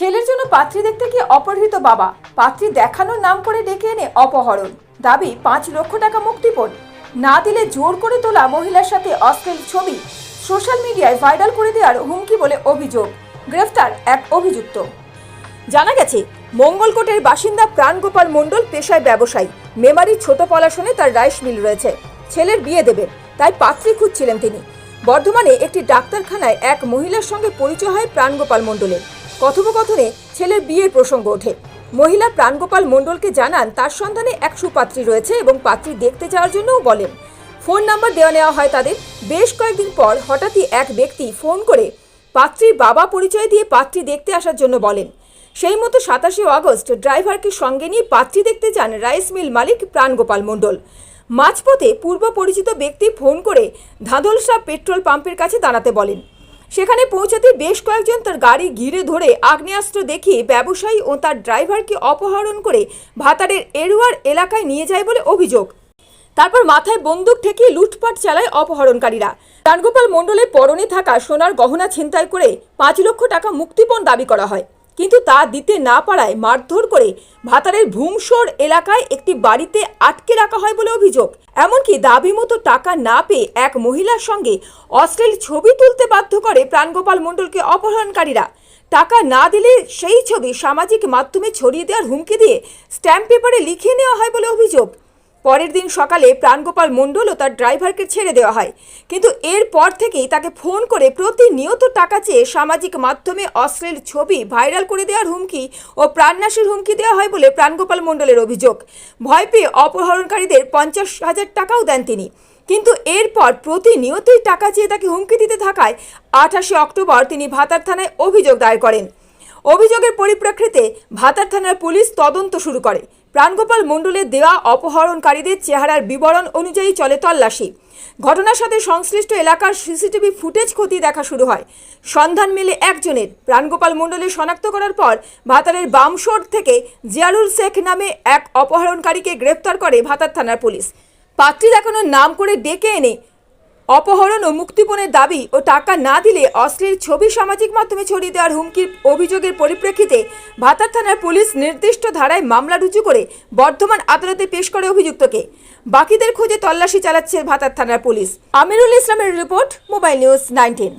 ছেলের জন্য পাত্রী দেখতে গিয়ে অপহৃত বাবা। পাত্রী দেখানোর নাম করে ডেকে এনে অপহরণ। দাবি, পাঁচ লক্ষ টাকা মুক্তিপণ। না দিলে জোর করে তোলা মহিলার সাথে অশ্লীল ছবি। সোশ্যাল মিডিয়ায় ভাইরাল করে দেওয়ার হুমকি বলে অভিযোগ। গ্রেফতার এক অভিযুক্ত। জানা গেছে, মঙ্গলকোটের বাসিন্দা প্রাণগোপাল মণ্ডল পেশায় ব্যবসায়ী। মেমারির ছোট পলাশনে তার রাইস মিল রয়েছে। ছেলের বিয়ে দেবেন তাই পাত্রী খুঁজছিলেন তিনি। বর্ধমানে একটি ডাক্তারখানায় এক মহিলার সঙ্গে পরিচয় হয় প্রাণগোপাল মণ্ডলের। কথোপকথনে ছেলের বিয়ের প্রসঙ্গ ওঠে। মহিলা প্রাণগোপাল মণ্ডলকে জানান, তার সন্ধানে এক সুপাত্রী রয়েছে এবং পাত্রী দেখতে যাওয়ার জন্যও বলেন। ফোন নাম্বার দেওয়া নেওয়া হয় তাদের। বেশ কয়েকদিন পর হঠাৎই এক ব্যক্তি ফোন করে পাত্রীর বাবা পরিচয় দিয়ে পাত্রী দেখতে আসার জন্য বলেন। সেই মতো সাতাশে আগস্ট ড্রাইভারকে সঙ্গে নিয়ে পাত্রী দেখতে যান রাইস মিল মালিক প্রাণগোপাল মণ্ডল। মাঝপথে পূর্ব পরিচিত ব্যক্তি ফোন করে ধাঁধলসা পেট্রোল পাম্পের কাছে দাঁড়াতে বলেন। সেখানে পৌঁছাতে বেশ কয়েকজন তার গাড়ি ঘিরে ধরে আগ্নেয়াস্ত্র দেখিয়ে ব্যবসায়ী ও তার ড্রাইভারকে অপহরণ করে ভাতারের এরুয়ার এলাকায় নিয়ে যায় বলে অভিযোগ। তারপর মাথায় বন্দুক ঠেকে লুটপাট চালায় অপহরণকারীরা। রানগোপাল মণ্ডলের পরনে থাকা সোনার গহনা ছিনতাই করে পাঁচ লক্ষ টাকা মুক্তিপণ দাবি করা হয়। কিন্তু তা দিতে না পারায় মারধর করে ভাতারের ভূমসর এলাকায় একটি বাড়িতে আটকে রাখা হয় বলে অভিযোগ। এমনকি দাবি মতো টাকা না পেয়ে এক মহিলার সঙ্গে অশ্লীল ছবি তুলতে বাধ্য করে প্রাণগোপাল মণ্ডলকে অপহরণকারীরা। টাকা না দিলে সেই ছবি সামাজিক মাধ্যমে ছড়িয়ে দেওয়ার হুমকি দিয়ে স্ট্যাম্প পেপারে লিখে নেওয়া হয় বলে অভিযোগ। পরের দিন সকালে প্রাণগোপাল মণ্ডল ও তার ড্রাইভারকে ছেড়ে দেওয়া হয়। কিন্তু এরপর থেকেই তাকে ফোন করে প্রতিনিয়ত টাকা চেয়ে সামাজিক মাধ্যমে অশ্লীল ছবি ভাইরাল করে দেওয়ার হুমকি ও প্রাণনাশের হুমকি দেওয়া হয় বলে প্রাণগোপাল মণ্ডলের অভিযোগ। ভয় পেয়ে অপহরণকারীদের পঞ্চাশ হাজার টাকাও দেন তিনি। কিন্তু এরপর প্রতিনিয়তই টাকা চেয়ে তাকে হুমকি দিতে থাকায় আঠাশে অক্টোবর তিনি ভাতার থানায় অভিযোগ দায়ের করেন। অভিযোগের পরিপ্রেক্ষিতে ভাতার থানার পুলিশ তদন্ত শুরু করে। প্রাণগোপাল মণ্ডলের দেওয়া অপহরণকারীদের চেহারার বিবরণ অনুযায়ী চলে তল্লাশি। ঘটনার সাথে সংশ্লিষ্ট এলাকার সিসিটিভি ফুটেজ খতিয়ে দেখা শুরু হয়। সন্ধান মেলে একজনের। প্রাণগোপাল মণ্ডলের শনাক্ত করার পর ভাতারের বামশোর থেকে জিয়ারুল শেখ নামে এক অপহরণকারীকে গ্রেপ্তার করে ভাতার থানার পুলিশ। পাত্রী দেখানোর নাম করে ডেকে এনে অপহরণ ও মুক্তিপণের দাবি ও টাকা না দিলে অশ্লীল ছবি সামাজিক মাধ্যমে ছড়িয়ে দেওয়ার হুমকির অভিযোগের পরিপ্রেক্ষিতে ভাতার থানার পুলিশ নির্দিষ্ট ধারায় মামলা রুজু করে বর্ধমান আদালতে পেশ করে অভিযুক্তকে। বাকিদের খোঁজে তল্লাশি চালাচ্ছে ভাতার থানার পুলিশ। আমিরুল ইসলামের রিপোর্ট, মোবাইল নিউজ নাইনটিন।